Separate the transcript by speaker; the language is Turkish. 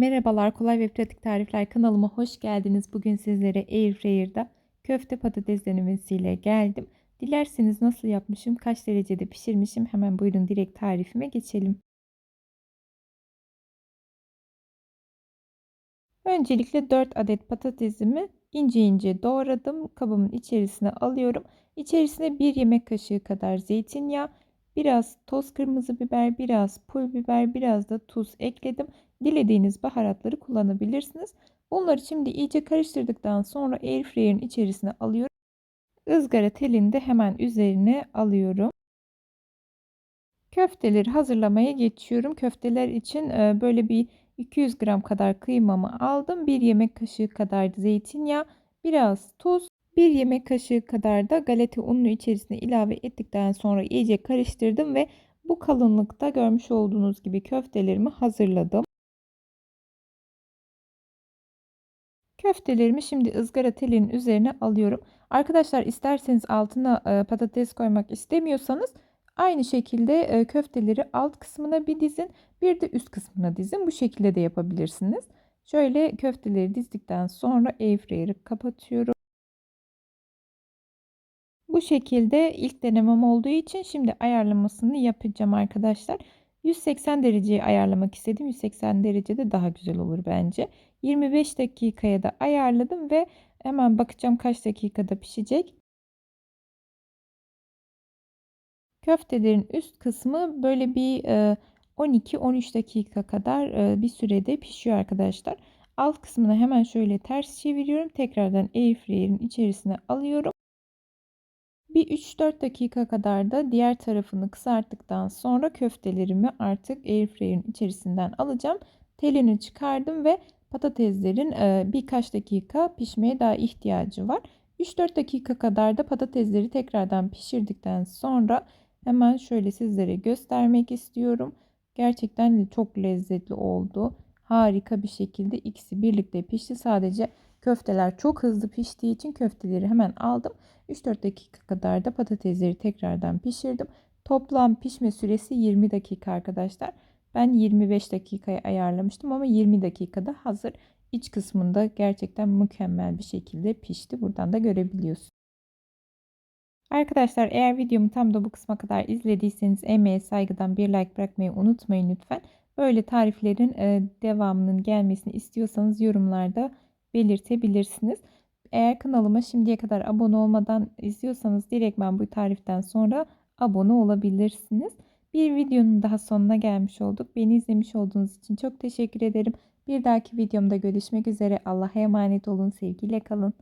Speaker 1: Merhabalar, kolay ve pratik tarifler kanalıma hoş geldiniz. Bugün sizlere Airfryer'da köfte patates denemesiyle geldim. Dilerseniz nasıl yapmışım, kaç derecede pişirmişim hemen buyurun direkt tarifime geçelim. Öncelikle 4 adet patatesimi ince ince doğradım. Kabımın içerisine alıyorum. İçerisine 1 yemek kaşığı kadar zeytinyağı, biraz toz kırmızı biber, biraz pul biber, biraz da tuz ekledim. Dilediğiniz baharatları kullanabilirsiniz. Bunları şimdi iyice karıştırdıktan sonra airfryer'in içerisine alıyorum. Izgara telini de hemen üzerine alıyorum. Köfteleri hazırlamaya geçiyorum. Köfteler için böyle bir 200 gram kadar kıymamı aldım. 1 yemek kaşığı kadar zeytinyağı, biraz tuz, 1 yemek kaşığı kadar da galeta ununu içerisine ilave ettikten sonra iyice karıştırdım ve bu kalınlıkta görmüş olduğunuz gibi köftelerimi hazırladım. Köftelerimi şimdi ızgara telinin üzerine alıyorum. Arkadaşlar isterseniz altına patates koymak istemiyorsanız aynı şekilde köfteleri alt kısmına bir dizin bir de üst kısmına dizin. Bu şekilde de yapabilirsiniz. Şöyle köfteleri dizdikten sonra airfryer'ı kapatıyorum. Bu şekilde ilk denemem olduğu için şimdi ayarlamasını yapacağım arkadaşlar. 180 dereceyi ayarlamak istedim. 180 derecede daha güzel olur bence. 25 dakikaya da ayarladım ve hemen bakacağım kaç dakikada pişecek. Köftelerin üst kısmı böyle bir 12-13 dakika kadar bir sürede pişiyor arkadaşlar. Alt kısmını hemen şöyle ters çeviriyorum. Tekrardan airfryer'in içerisine alıyorum. Bir 3-4 dakika kadar da diğer tarafını kızarttıktan sonra köftelerimi artık airfryer'in içerisinden alacağım. Telini çıkardım ve patateslerin birkaç dakika pişmeye daha ihtiyacı var. 3-4 dakika kadar da patatesleri tekrardan pişirdikten sonra hemen şöyle sizlere göstermek istiyorum. Gerçekten çok lezzetli oldu. Harika bir şekilde ikisi birlikte pişti. Sadece köfteler çok hızlı piştiği için köfteleri hemen aldım. 3-4 dakika kadar da patatesleri tekrardan pişirdim. Toplam pişme süresi 20 dakika arkadaşlar. Ben 25 dakikaya ayarlamıştım ama 20 dakikada hazır. İç kısmında gerçekten mükemmel bir şekilde pişti. Buradan da görebiliyorsunuz. Arkadaşlar eğer videomu tam da bu kısma kadar izlediyseniz emeğe saygıdan bir like bırakmayı unutmayın lütfen. Böyle tariflerin devamının gelmesini istiyorsanız yorumlarda belirtebilirsiniz. Eğer kanalıma şimdiye kadar abone olmadan izliyorsanız direktmen bu tariften sonra abone olabilirsiniz. Bir videonun daha sonuna gelmiş olduk. Beni izlemiş olduğunuz için çok teşekkür ederim. Bir dahaki videomda görüşmek üzere. Allah'a emanet olun. Sevgiyle kalın.